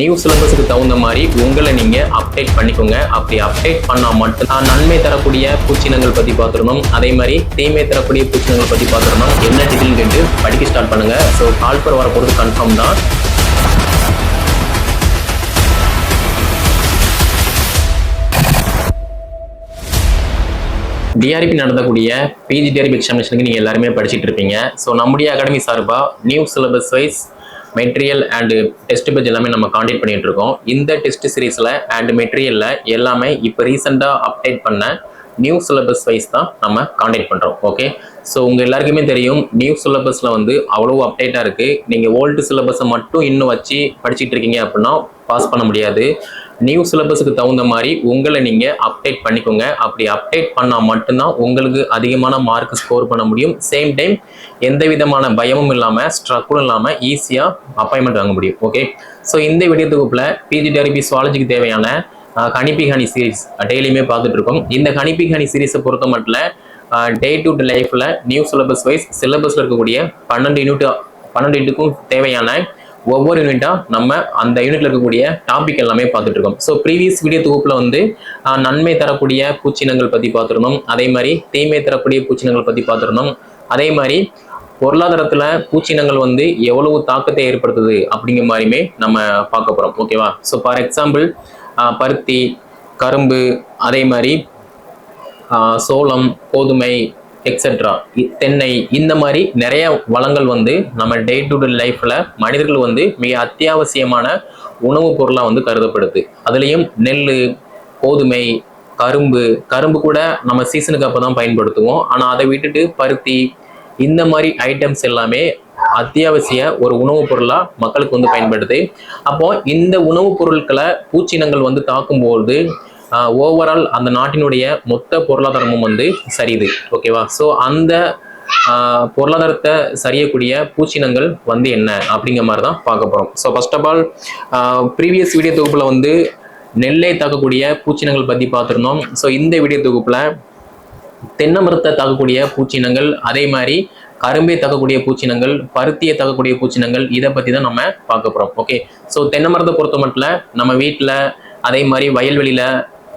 New சிலபஸுக்கு தகுந்த மாதிரி உங்களை நீங்க அப்டேட் பண்ணிக்கோங்க. அப்படி அப்டேட் பண்ணா மட்டும்தான் நன்மை தரக்கூடிய பூச்சினங்கள் பத்தி பார்த்துடணும் அதே மாதிரி தீமை தரக்கூடிய பூச்சினங்கள் பத்தி பார்த்துடணும் என்ன டீட்டெயில் கேட்டு படிக்க ஸ்டார்ட் பண்ணுங்க. ஸோ கால்பர் வர கன்ஃபார்ம் தான். டிஆர்பி நடத்தக்கூடிய பிஜி டிஆர்பி எக்ஸாமினேஷனுக்கு நீங்கள் எல்லாருமே படிச்சிட்டு இருப்பீங்க. ஸோ நம்முடைய அகாடமி சார்பாக new syllabus wise material and test page எல்லாமே நம்ம காண்டக்ட் பண்ணிட்டு இருக்கோம். இந்த டெஸ்ட் சீரீஸில் அண்ட் மெட்டீரியலில் எல்லாமே இப்போ ரீசெண்டாக அப்டேட் பண்ண நியூ சிலபஸ் வைஸ் தான் நம்ம காண்டக்ட் பண்ணுறோம் ஓகே ஸோ உங்கள் எல்லாருக்குமே தெரியும் நியூ சிலபஸில் வந்து அவ்வளோ அப்டேட்டாக இருக்குது நீங்கள் ஓல்டு சிலபஸை மட்டும் இன்னும் வச்சு படிச்சிட்டு இருக்கீங்க அப்படின்னா பாஸ் பண்ண முடியாது. நியூ சிலபஸுக்கு தகுந்த மாதிரி உங்களை நீங்கள் அப்டேட் பண்ணிக்கோங்க. அப்படி அப்டேட் பண்ணால் மட்டும்தான் உங்களுக்கு அதிகமான மார்க் ஸ்கோர் பண்ண முடியும். சேம் டைம் எந்த விதமான பயமும் இல்லாமல் ஸ்ட்ரக்குளும் இல்லாமல் ஈஸியாக அப்பாயின்மெண்ட் வாங்க முடியும். ஓகே ஸோ இந்த வீடியோ தொகுப்பில் பிஜி டெரிபி சுவாலஜிக்கு தேவையான கணிப்பி ஹனி சீரிஸ் டெய்லியுமே பார்த்துட்டு இருக்கோம். இந்த கணிப்பி ஹனி சீரீஸை பொறுத்த மட்டும் டே டு டே லைஃப்பில் நியூ சிலபஸ் வைஸ் சிலபஸில் இருக்கக்கூடிய பன்னெண்டு யூனிட் பன்னெண்டு யூனிட்டுக்கும் தேவையான ஒவ்வொரு யூனிட்டாக நம்ம அந்த யூனிட்ல இருக்கக்கூடிய டாபிக் எல்லாமே பார்த்துட்டு இருக்கோம். ஸோ ப்ரீவியஸ் வீடியோ தொகுப்பில் வந்து நன்மை தரக்கூடிய பூச்சினங்கள் பற்றி பார்த்துருந்தோம். அதே மாதிரி தீமை தரக்கூடிய பூச்சினங்கள் பற்றி பார்த்துருந்தோம். அதே மாதிரி பொருளாதாரத்தில் பூச்சினங்கள் வந்து எவ்வளவு தாக்கத்தை ஏற்படுத்துது அப்படிங்கிற மாதிரியுமே நம்ம பார்க்க போகிறோம் ஓகேவா ஸோ ஃபார் எக்ஸாம்பிள் பருத்தி கரும்பு அதே மாதிரி சோளம் கோதுமை எக்ஸெட்ரா தென்னை இந்த மாதிரி நிறைய வளங்கள் வந்து நம்ம டே டு டே லைஃப்பில் மனிதர்கள் வந்து மிக அத்தியாவசியமான உணவுப் பொருளாக வந்து கருதப்படுது. அதுலேயும் நெல் கோதுமை கரும்பு கரும்பு கூட நம்ம சீசனுக்கு அப்போ தான் பயன்படுத்துவோம். ஆனால் அதை விட்டுட்டு பருத்தி இந்த மாதிரி ஐட்டம்ஸ் எல்லாமே அத்தியாவசிய ஒரு உணவுப் பொருளாக மக்களுக்கு வந்து பயன்படுது. அப்போ இந்த உணவுப் பொருட்களை பூச்சினங்கள் வந்து தாக்கும்போது ஓவரால் அந்த நாட்டினுடைய மொத்த பொருளாதாரமும் வந்து சரியுது. ஓகேவா ஸோ அந்த பொருளாதாரத்தை சரியக்கூடிய பூச்சினங்கள் வந்து என்ன? அப்படிங்கிற மாதிரி தான் பார்க்க போகிறோம் so first of all previous video தொகுப்பில் வந்து நெல்லை தாக்கக்கூடிய பூச்சினங்கள் பற்றி பார்த்துருந்தோம். ஸோ இந்த வீடியோ தொகுப்பில் தென்னை மரத்தை தாக்கக்கூடிய பூச்சினங்கள் அதே மாதிரி கரும்பை தாக்கக்கூடிய பூச்சினங்கள் பருத்தியை தாக்கக்கூடிய பூச்சினங்கள் இதை பற்றி தான் நம்ம பார்க்க போகிறோம் ஓகே ஸோ தென்னை மரத்தை பொறுத்த மட்டும் நம்ம வீட்டில் அதே மாதிரி வயல்வெளியில்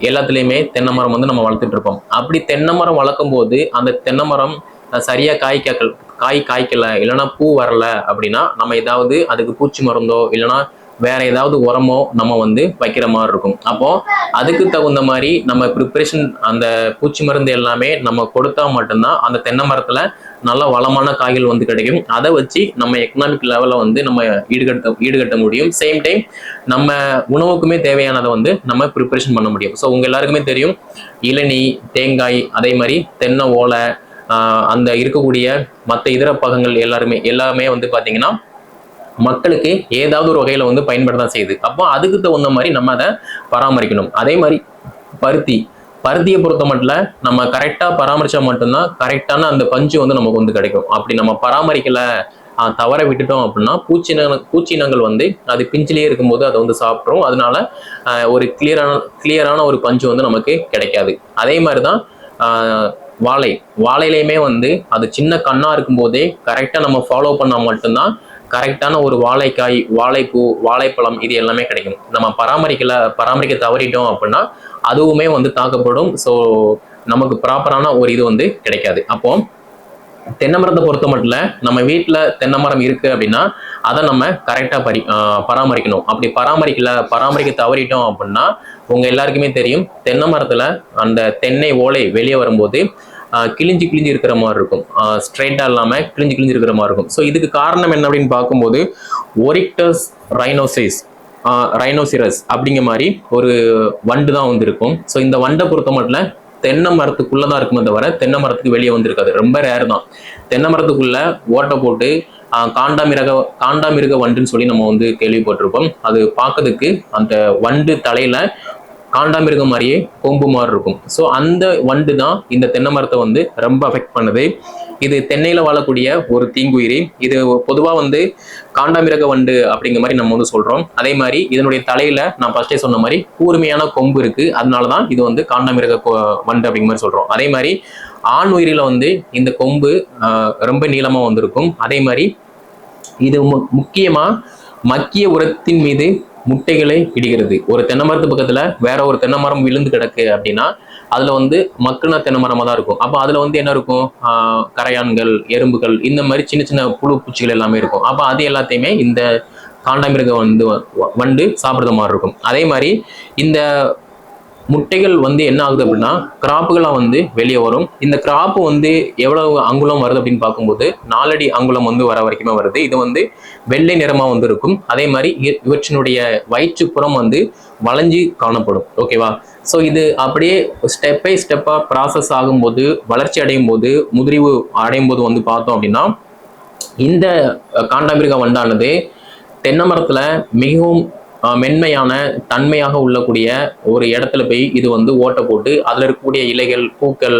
எல்லாத்துலேயுமே தென்னை மரம் வந்து நம்ம வளர்த்துட்டு இருப்போம். அப்படி தென்னை மரம் வளர்க்கும் போது அந்த தென்னை மரம் சரியாக சரியா காய் காய்க்கல் காய் காய்க்கல இல்லைன்னா பூ வரல அப்படின்னா நம்ம ஏதாவது அதுக்கு பூச்சி மருந்தோ இல்லைன்னா வேற ஏதாவது உரமோ நம்ம வந்து வைக்கிற மாதிரி இருக்கும். அப்போ அதுக்கு தகுந்த மாதிரி நம்ம ப்ரிப்பரேஷன் அந்த பூச்சி மருந்து எல்லாமே நம்ம கொடுத்தா மட்டும்தான் அந்த தென்னை மரத்துல நல்ல வளமான காய்கள் வந்து கிடைக்கும். அதை வச்சு நம்ம எக்கனாமிக் லெவலில் வந்து நம்ம ஈடுகட்ட ஈடுகட்ட முடியும். சேம் டைம் நம்ம உணவுக்குமே தேவையானதை வந்து நம்ம ப்ரிப்பரேஷன் பண்ண முடியும். ஸோ உங்கள் எல்லாருக்குமே தெரியும் இளநி தேங்காய் அதே மாதிரி தென்னை ஓலை அந்த இருக்கக்கூடிய மற்ற இதர பகங்கள் எல்லாருமே எல்லாமே வந்து பார்த்தீங்கன்னா மக்களுக்கு ஏதாவது ஒரு வகையில் வந்து பயன்பட தான் செய்யுது. அப்போ அதுக்கு தகுந்த மாதிரி நம்ம அதை பராமரிக்கணும். அதே மாதிரி பருத்தி. பருத்தியை பொறுத்த மட்டும் நம்ம கரெக்டாக பராமரித்தா மட்டும்தான் கரெக்டான அந்த பஞ்சு வந்து நமக்கு வந்து கிடைக்கும். அப்படி நம்ம பராமரிக்கலை தவற விட்டுட்டோம் அப்படின்னா பூச்சின பூச்சினங்கள் வந்து அது பிஞ்சிலேயே இருக்கும்போது அதை வந்து சாப்பிட்ரும் அதனால ஒரு கிளியரான கிளியரான ஒரு பஞ்சு வந்து நமக்கு கிடைக்காது. அதே மாதிரி தான் வாழை. வாழையிலையுமே வந்து அது சின்ன கண்ணாக இருக்கும்போதே கரெக்டாக நம்ம ஃபாலோ பண்ணால் மட்டும்தான் கரெக்டான ஒரு வாழைக்காய் வாழைப்பூ வாழைப்பழம் இது எல்லாமே கிடைக்கும். நம்ம பராமரிக்கல பராமரிக்க தவறிட்டோம் அப்படின்னா அதுவுமே வந்து தாக்கப்படும். ஸோ நமக்கு ப்ராப்பரான ஒரு இது வந்து கிடைக்காது. அப்போ தென்னை மரத்தை பொறுத்த மட்டும் நம்ம வீட்டில் தென்னை மரம் இருக்கு அப்படின்னா அதை நம்ம கரெக்டாக பரி ஆஹ் பராமரிக்கணும். அப்படி பராமரிக்கல பராமரிக்க தவறிட்டோம் அப்படின்னா உங்க எல்லாருக்குமே தெரியும் தென்னை மரத்துல அந்த தென்னை ஓலை வெளியே வரும்போது கிழிஞ்சு கிழிஞ்சு இருக்கிற மாதிரி இருக்கும். ஸ்ட்ரைட்டாக இல்லாமல் கிழிஞ்சு கிழிஞ்சு இருக்கிற மாதிரி இருக்கும். ஸோ இதுக்கு காரணம் என்ன அப்படின்னு பார்க்கும்போது ஒரிக்டஸ் ரைனோசைஸ் ரைனோசிரஸ் அப்படிங்கிற மாதிரி ஒரு வண்டு தான் வந்திருக்கும். ஸோ இந்த வண்டை பொறுத்த மட்டும் தென்னை மரத்துக்குள்ளே தான் இருக்குமே தவிர தென்னை மரத்துக்கு வெளியே வந்திருக்காது. ரொம்ப ரேர் தான். தென்னை மரத்துக்குள்ளே ஓட்டை போட்டு காண்டாமிருக காண்டாமிருக வண்டுன்னு சொல்லி நம்ம வந்து கேள்விப்பட்டிருப்போம். அது பார்க்கறதுக்கு அந்த வண்டு தலையில் காண்டாமிருகம் மாதிரியே கொம்பு மாதிரி இருக்கும். ஸோ அந்த வண்டு தான் இந்த தென்னை மரத்தை வந்து ரொம்ப அஃபெக்ட் பண்ணுது. இது தென்னையில் வாழக்கூடிய ஒரு தீங்குயிரி. இது பொதுவாக வந்து காண்டாமிருக வண்டு அப்படிங்கிற மாதிரி நம்ம வந்து சொல்கிறோம் அதே மாதிரி இதனுடைய தலையில் நான் ஃபர்ஸ்டே சொன்ன மாதிரி கூர்மையான கொம்பு இருக்குது அதனால தான் இது வந்து காண்டாமிருக வண்டு அப்படிங்கிற மாதிரி சொல்கிறோம் அதே மாதிரி ஆண் உயிரில் வந்து இந்த கொம்பு ரொம்ப நீளமாக வந்திருக்கும். அதே மாதிரி இது மு- முக்கியமாக மக்கிய உரத்தின் மீது முட்டைகளை இடுகிறது ஒரு தென்னை மரத்து பக்கத்துல வேற ஒரு தென்னை மரம் விழுந்து கிடக்கு அப்படின்னா அதுல வந்து மக்குன தென்னை மரமாக தான் இருக்கும். அப்போ அதுல வந்து என்ன இருக்கும்? கரையான்கள் எறும்புகள் இந்த மாதிரி சின்ன சின்ன புழு பூச்சிகள் எல்லாமே இருக்கும். அப்போ அது எல்லாத்தையுமே இந்த காண்டாமிருகம் வந்து வ- வண்டு சாப்பிடுற மாதிரி இருக்கும். அதே மாதிரி இந்த முட்டைகள் வந்து என்ன ஆகுது அப்படின்னா கிராப்புகளாக வந்து வெளியே வரும். இந்த கிராப்பு வந்து எவ்வளவு அங்குலம் வருது அப்படின்னு பார்க்கும்போது நாலடி அங்குலம் வந்து வர வரைக்குமே வருது. இது வந்து வெள்ளை நிறமாக வந்து இருக்கும். அதே மாதிரி இவற்றினுடைய வயிற்றுப்புறம் வந்து வளைஞ்சு காணப்படும். ஓகேவா ஸோ இது அப்படியே ஸ்டெப் பை ஸ்டெப்பாக ப்ராசஸ் ஆகும்போது வளர்ச்சி அடையும் போது முதிரிவு அடையும் போது வந்து பார்த்தோம் அப்படின்னா இந்த காண்டாமிருக வண்டானது தென்னை மரத்தில் மிகவும் மென்மையான தன்மையாக உள்ளக்கூடிய ஒரு இடத்துல போய் இது வந்து ஓட்டை போட்டு அதில் இருக்கக்கூடிய இலைகள் பூக்கள்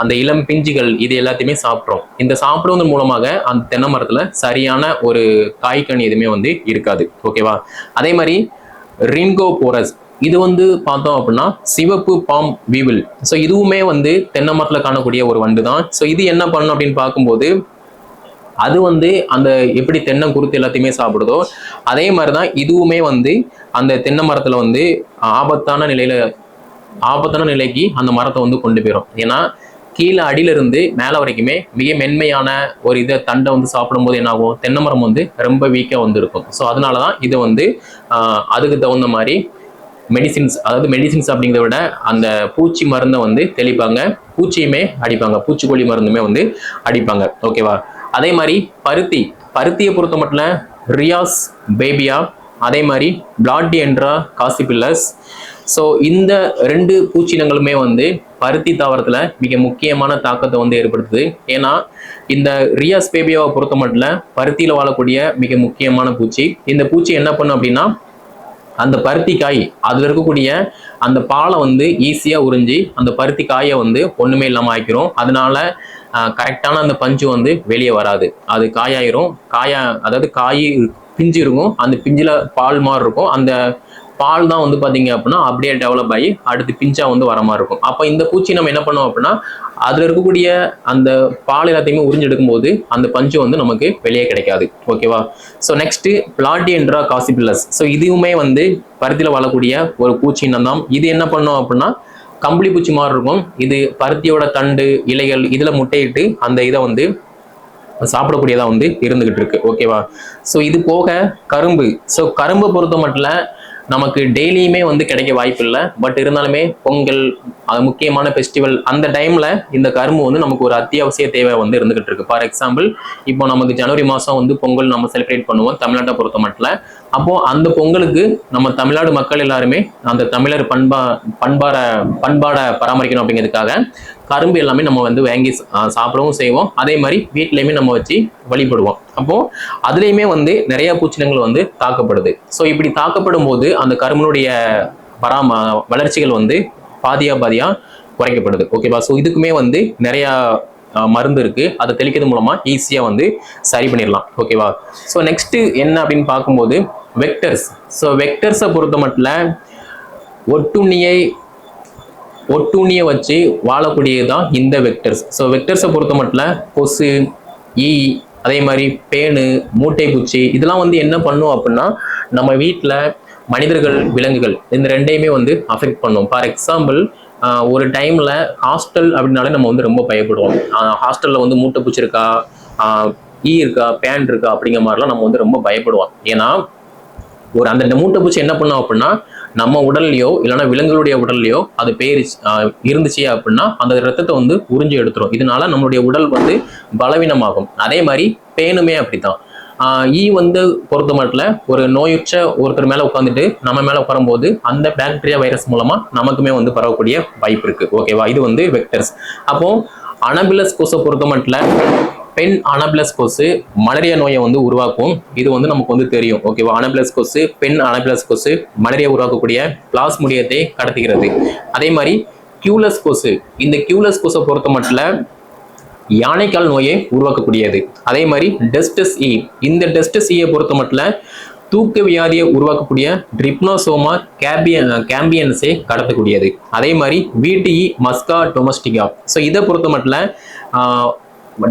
அந்த இளம் பிஞ்சுகள் இது எல்லாத்தையுமே சாப்பிட்றோம். இந்த சாப்பிடுவதன் மூலமாக அந்த தென்னை மரத்தில் சரியான ஒரு காய்கனி எதுவுமே வந்து இருக்காது. ஓகேவா அதே மாதிரி ரின்கோ போரஸ் இது வந்து பார்த்தோம் அப்படின்னா சிவப்பு பாம் வீவில் ஸோ இதுவுமே வந்து தென்னை மரத்தில் காணக்கூடிய ஒரு வண்டு தான் ஸோ இது என்ன பண்ணும் அப்படின்னு பார்க்கும்போது அது வந்து அந்த எப்படி தென்னை குருத்து எல்லாத்தையுமே சாப்பிடுதோ அதே மாதிரி தான் இதுவுமே வந்து அந்த தென்னை மரத்தில் வந்து ஆபத்தான நிலையில் ஆபத்தான நிலைக்கு அந்த மரத்தை வந்து கொண்டு போயிடும் ஏன்னா கீழே அடியிலிருந்து மேலே வரைக்குமே மிக மென்மையான ஒரு இதை தண்டை வந்து சாப்பிடும்போது என்னாகும்? தென்னை மரம் வந்து ரொம்ப வீக்காக வந்து இருக்கும் ஸோ அதனால தான் இதை வந்து அதுக்கு தகுந்த மாதிரி மெடிசின்ஸ் அதாவது மெடிசின்ஸ் அப்படிங்கிறத விட அந்த பூச்சி மருந்தை வந்து தெளிப்பாங்க. பூச்சியுமே அடிப்பாங்க. பூச்சிக்கொல்லி மருந்துமே வந்து அடிப்பாங்க. ஓகேவா அதே மாதிரி பருத்தி பருத்தியை பொறுத்த மட்டும் ரியாஸ் பேபியா அதே மாதிரி பிளாட்டி என்றா காசிபில்லஸ். ஸோ இந்த ரெண்டு பூச்சினங்களுமே வந்து பருத்தி தாவரத்தில் மிக முக்கியமான தாக்கத்தை வந்து ஏற்படுத்துது. ஏன்னா இந்த ரியாஸ் பேபியாவை பொறுத்த மட்டும் பருத்தியில் வாழக்கூடிய மிக முக்கியமான பூச்சி. இந்த பூச்சி என்ன பண்ணும் அப்படின்னா அந்த பருத்தி காய் அதில் இருக்கக்கூடிய அந்த பாலை வந்து ஈஸியாக உறிஞ்சி அந்த பருத்தி காயை வந்து ஒன்றுமே இல்லாமல் ஆக்கிரும். அதனால கரெக்டான அந்த பஞ்சு வந்து வெளியே வராது. அது காயாயிரும். காயா அதாவது காய் பிஞ்சு இருக்கும். அந்த பிஞ்சில் பால் மாதிரி இருக்கும். அந்த பால் தான் வந்து பார்த்தீங்க அப்படின்னா அப்படியே டெவலப் ஆகி அடுத்து பிஞ்சாக வந்து வர மாதிரி இருக்கும். அப்போ இந்த பூச்சி நம்ம என்ன பண்ணோம் அப்படின்னா அதில் இருக்கக்கூடிய அந்த பால் எல்லாத்தையுமே உறிஞ்செடுக்கும்போது அந்த பஞ்சு வந்து நமக்கு வெளியே கிடைக்காது. ஓகேவா ஸோ நெக்ஸ்ட்டு பிளாட்டியன்ட்ரா காசிபில்லஸ் ஸோ இதுவுமே வந்து பருத்தியில் வாழக்கூடிய ஒரு பூச்சி இனம் தான் இது என்ன பண்ணோம் அப்படின்னா கம்பளி பூச்சி மாதிரி இருக்கும். இது பருத்தியோட தண்டு இலைகள் இதில் முட்டையிட்டு அந்த இதை வந்து சாப்பிடக்கூடியதா வந்து இருந்துகிட்டு இருக்கு. ஓகேவா ஸோ இது போக கரும்பு. ஸோ கரும்பை பொறுத்த மட்டும் நமக்கு டெய்லியுமே வந்து கிடைக்க வாய்ப்பு இல்லை பட் இருந்தாலுமே பொங்கல் அது முக்கியமான ஃபெஸ்டிவல் அந்த டைமில் இந்த கரும்பு வந்து நமக்கு ஒரு அத்தியாவசிய தேவை வந்து இருந்துகிட்டு இருக்கு. ஃபார் எக்ஸாம்பிள் இப்போ நமக்கு ஜனவரி மாதம் வந்து பொங்கல் நம்ம செலிப்ரேட் பண்ணுவோம் தமிழ்நாட்டை பொறுத்த மட்டும். அப்போ அந்த பொங்கலுக்கு நம்ம தமிழ்நாடு மக்கள் எல்லாருமே அந்த தமிழர் பண்பா பண்பாட பண்பாடை பராமரிக்கணும் அப்படிங்கிறதுக்காக கரும்பு எல்லாமே நம்ம வந்து வாங்கி சா- சாப்பிடவும் செய்வோம். அதே மாதிரி வீட்லேயுமே நம்ம வச்சு வழிபடுவோம். அப்போ அதுலேயுமே வந்து நிறைய பூச்சினங்கள் வந்து தாக்கப்படுது. ஸோ இப்படி தாக்கப்படும் போது அந்த கரும்பினுடைய பராம வளர்ச்சிகள் வந்து பாதியா பாதியா குறைக்கப்படுது. ஓகேவா ஸோ இதுக்குமே வந்து நிறையா மருந்து இருக்கு. அதை தெளிக்கிறது மூலமா ஈஸியா வந்து சரி பண்ணிடலாம். ஓகேவா ஸோ நெக்ஸ்ட் என்ன அப்படின்னு பார்க்கும்போது வெக்டர்ஸ் ஸோ வெக்டர்ஸை பொறுத்த மட்டும் ஒட்டுண்ணியை ஒட்டுண்ணியை வச்சு வாழக்கூடியது தான் இந்த வெக்டர்ஸ் ஸோ வெக்டர்ஸை பொறுத்த மட்டும் கொசு ஈ அதே மாதிரி பேனு மூட்டை பூச்சி இதெல்லாம் வந்து என்ன பண்ணும் அப்படின்னா நம்ம வீட்டில் மனிதர்கள் விலங்குகள் இந்த ரெண்டையுமே வந்து அஃபெக்ட் பண்ணும். ஃபார் எக்ஸாம்பிள் ஒரு டைமில் ஹாஸ்டல் அப்படின்னாலே நம்ம வந்து ரொம்ப பயப்படுவோம். ஹாஸ்டலில் வந்து மூட்டை பூச்சி இருக்கா? ஈ இருக்கா? பேன் இருக்கா? அப்படிங்கிற மாதிரிலாம் நம்ம வந்து ரொம்ப பயப்படுவோம். ஏன்னா ஒரு அந்த மூட்டை பூச்சி என்ன பண்ணும் அப்படின்னா நம்ம உடல்லையோ இல்லைன்னா விலங்குகளுடைய உடல்லையோ அது பேர் இருந்துச்சு அப்படின்னா அந்த ரத்தத்தை வந்து உறிஞ்சி எடுத்துரும். இதனால நம்மளுடைய உடல் வந்து பலவீனமாகும். அதே மாதிரி பேனுமே அப்படித்தான். ஆஹ் ஈ வந்து பொறுத்த மட்டும் ஒரு நோயுற்ற ஒருத்தர் மேல உட்காந்துட்டு நம்ம மேல உட்காரும்போது அந்த பாக்டீரியா வைரஸ் மூலமா நமக்குமே வந்து பரவக்கூடிய வாய்ப்பு இருக்கு. ஓகேவா இது வந்து வெக்டர்ஸ் அப்போ அனபிலஸ் கொசை பொறுத்த மட்டும் பெண் அனபிளஸ் கொசு மலேரியா நோயை வந்து உருவாக்கும். இது வந்து நமக்கு வந்து தெரியும். ஓகேவா அனபிளஸ் கொசு பெண் அனபிளஸ் கொசு மலேரியா உருவாக்கக்கூடிய பிளாஸ்முடியத்தை கடத்துகிறது. அதே மாதிரி கியூலஸ் கொசு இந்த கியூலஸ் கொசை பொறுத்த மட்டும் யானைக்கால் நோயை உருவாக்கக்கூடியது. அதே மாதிரி டெஸ்டஸ் இ இந்த டெஸ்டஸ் இயை பொறுத்த மட்டும் தூக்க வியாதியை உருவாக்கக்கூடிய ட்ரிப்னோசோமா கேபியன் கேம்பியன்ஸை கடத்தக்கூடியது. அதே மாதிரி வீட்டு இ மஸ்கா டொமஸ்டிகா. ஸோ இதை பொறுத்த மட்டும்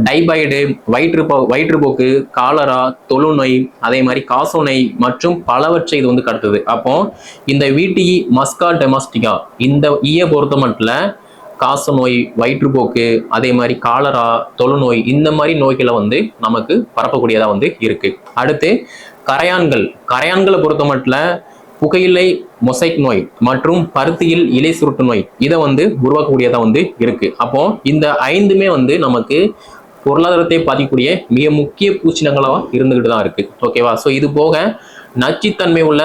டைபாய்டு வயிற்றுப்போ வயிற்றுப்போக்கு காலரா தொழுநோய் அதே மாதிரி காசநோய் மற்றும் பலவற்றை இது வந்து கடத்துது. அப்போ இந்த வீட்டி மஸ்கா டெமாஸ்டிகா இந்த ஈய பொறுத்த மட்டும் காசநோய் வயிற்றுப்போக்கு அதே மாதிரி காலரா தொழுநோய் இந்த மாதிரி நோய்களை வந்து நமக்கு பரப்பக்கூடியதாக வந்து இருக்கு. அடுத்து கரையான்கள். கரையான்களை பொறுத்த மட்டும் புகையிலை மொசைக் நோய் மற்றும் பருத்தியில் இலை சுருட்டு நோய் இதை வந்து உருவாக்கக்கூடியதாக வந்து இருக்கு. அப்போ இந்த ஐந்துமே வந்து நமக்கு பொருளாதாரத்தை பாதிக்கக்கூடிய மிக முக்கிய பூச்சினங்களாக இருந்துகிட்டு தான் இருக்கு. ஓகேவா ஸோ இது போக நச்சுத்தன்மை உள்ள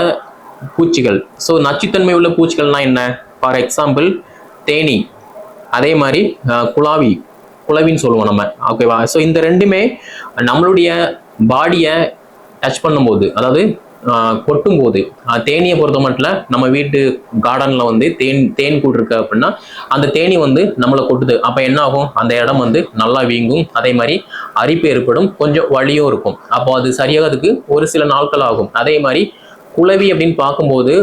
பூச்சிகள். ஸோ நச்சுத்தன்மை உள்ள பூச்சிகள்னா என்ன? ஃபார் எக்ஸாம்பிள் தேனி. அதே மாதிரி குழாவி. குளாவி சொல்லுவோம் நம்ம. ஓகேவா ஸோ இந்த ரெண்டுமே நம்மளுடைய பாடியை டச் பண்ணும்போது அதாவது கொட்டும் போது தேனியை பொறுத்த மட்டும் நம்ம வீட்டு கார்டனில் வந்து தேன் தேன் கூடு இருக்கு அப்படின்னா அந்த தேனி வந்து நம்மளை கொட்டுது. அப்போ என்ன ஆகும்? அந்த இடம் வந்து நல்லா வீங்கும். அதே மாதிரி அரிப்பு ஏற்படும். கொஞ்சம் வழியும் இருக்கும். அப்போ அது சரியாகிறதுக்கு ஒரு சில நாட்கள் ஆகும். அதே மாதிரி குளவி அப்படின்னு பார்க்கும்போது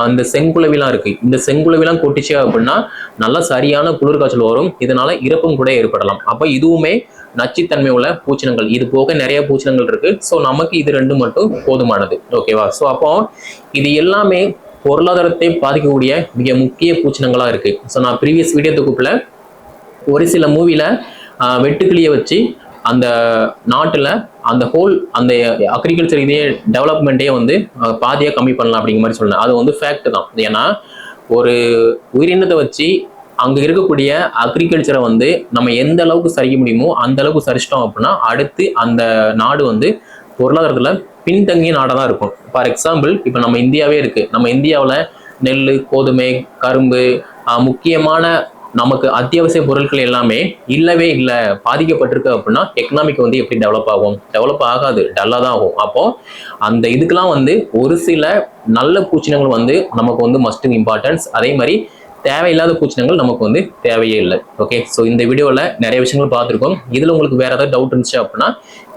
அந்த செங்குழவிலாம் இருக்கு. இந்த செங்குழவிலாம் கொட்டிச்சு அப்படின்னா நல்லா சரியான குளிர்காய்ச்சல் வரும். இதனால இறப்பும் கூட ஏற்படலாம். அப்போ இதுவுமே நச்சுத்தன்மை உள்ள பூச்சினங்கள். இது போக நிறைய பூச்சினங்கள் இருக்கு. ஸோ நமக்கு இது ரெண்டு மட்டும் போதுமானது. ஓகேவா ஸோ அப்போ இது எல்லாமே பொருளாதாரத்தை பாதிக்கக்கூடிய மிக முக்கிய பூச்சினங்களாக இருக்கு. ஸோ நான் ப்ரீவியஸ் வீடியோ தொகுப்பில் ஒரு சில மூவியில் வெட்டுக்கிளியை வச்சு அந்த நாட்டில் அந்த ஹோல் அந்த அக்ரிகல்ச்சர் இதே டெவலப்மெண்ட்டே வந்து பாதியாக கம்மி பண்ணலாம் அப்படிங்கிற மாதிரி சொன்னேன் அது வந்து ஃபேக்ட் தான். ஏன்னா ஒரு உயிரினத்தை வச்சு அங்கே இருக்கக்கூடிய அக்ரிகல்ச்சரை வந்து நம்ம எந்த அளவுக்கு சரிக்க முடியுமோ அந்த அளவுக்கு சரிச்சிட்டோம் அப்படின்னா அடுத்து அந்த நாடு வந்து பொருளாதாரத்தில் பின்தங்கிய நாடாக தான் இருக்கும். ஃபார் எக்ஸாம்பிள் இப்போ நம்ம இந்தியாவே இருக்குது நம்ம இந்தியாவில் நெல் கோதுமை கரும்பு முக்கியமான நமக்கு அத்தியாவசிய பொருட்கள் எல்லாமே இல்லவே இல்லை பாதிக்கப்பட்டிருக்கு அப்படின்னா எக்கனாமிக் வந்து எப்படி டெவலப் ஆகும்? டெவலப் ஆகாது. டல்லாக தான் ஆகும். அப்போது அந்த இதுக்கெலாம் வந்து ஒரு சில நல்ல பூச்சினங்கள் வந்து நமக்கு வந்து மஸ்ட் இம்பார்ட்டன்ஸ் அதே மாதிரி தேவையில்லாத பூச்சினங்கள் நமக்கு வந்து தேவையே இல்லை. ஓகே ஸோ இந்த வீடியோவில் நிறைய விஷயங்கள் பார்த்துருக்கோம். இதில் உங்களுக்கு வேறு ஏதாவது டவுட் இருந்துச்சு அப்படின்னா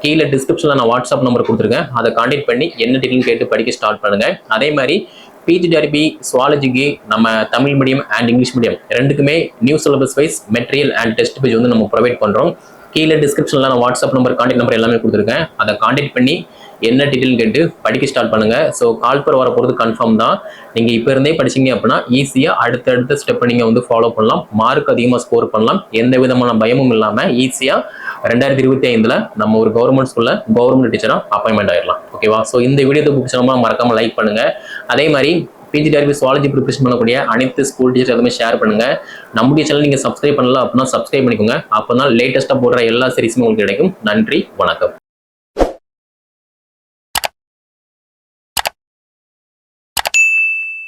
கீழே டிஸ்கிரிப்ஷனில் நான் வாட்ஸ்அப் நம்பர் கொடுத்துருக்கேன். அதை காண்டாக்ட் பண்ணி என்ன டீட்டெயில் கேட்டு படிக்க ஸ்டார்ட் பண்ணுங்கள் அதே மாதிரி பிஜிடிஆர்பி சுவாலஜிக்கு நம்ம Tamil medium and English medium ரெண்டுக்குமே new syllabus wise material and test page வந்து நம்ம ப்ரொவைட் பண்ணுறோம் கீழே டிஸ்கிரிப்ஷனில் நான் வாட்ஸ்அப் நம்பர் காண்டாக்ட் நம்பர் எல்லாமே கொடுத்துருக்கேன். அதை காண்டாக்ட் பண்ணி என்ன டீட்டெயில் கேட்டு படிக்க ஸ்டார்ட் பண்ணுங்க. ஸோ கால் பர் வர போகிறது கன்ஃபார்ம் தான். நீங்கள் இப்போ இருந்தே படிச்சீங்க அப்படின்னா ஈஸியாக அடுத்தடுத்த ஸ்டெப்பை நீங்கள் வந்து ஃபாலோ பண்ணலாம். மார்க் அதிகமாக ஸ்கோர் பண்ணலாம். எந்த விதமான பயமும் இல்லாமல் ஈஸியாக ரெண்டாயிரத்தி இருபத்தி ஐந்தில் நம்ம ஒரு கவர்மெண்ட் ஸ்கூலில் கவர்மெண்ட் டீச்சராக அப்பாயின்மெண்ட் ஆயிடலாம். ஓகேவா ஸோ இந்த வீடியோ பிடிச்சமா மறக்காமல் லைக் பண்ணுங்கள் அதே மாதிரி பிஜிடிஆர்பி சுவாலஜி ப்ரிப்பரேஷன் பண்ணக்கூடிய அனைத்து ஸ்கூல் டீச்சர் எதுவுமே ஷேர் பண்ணுங்க. நம்முடைய சேனல் நீங்கள் சப்ஸ்கிரைப் பண்ணல அப்படின்னா சப்ஸ்கிரைப் பண்ணிக்கோங்க. அப்போ தான் லேட்டஸ்ட்டாக போடுற எல்லா சீரிஸும் உங்களுக்கு கிடைக்கும். நன்றி வணக்கம்.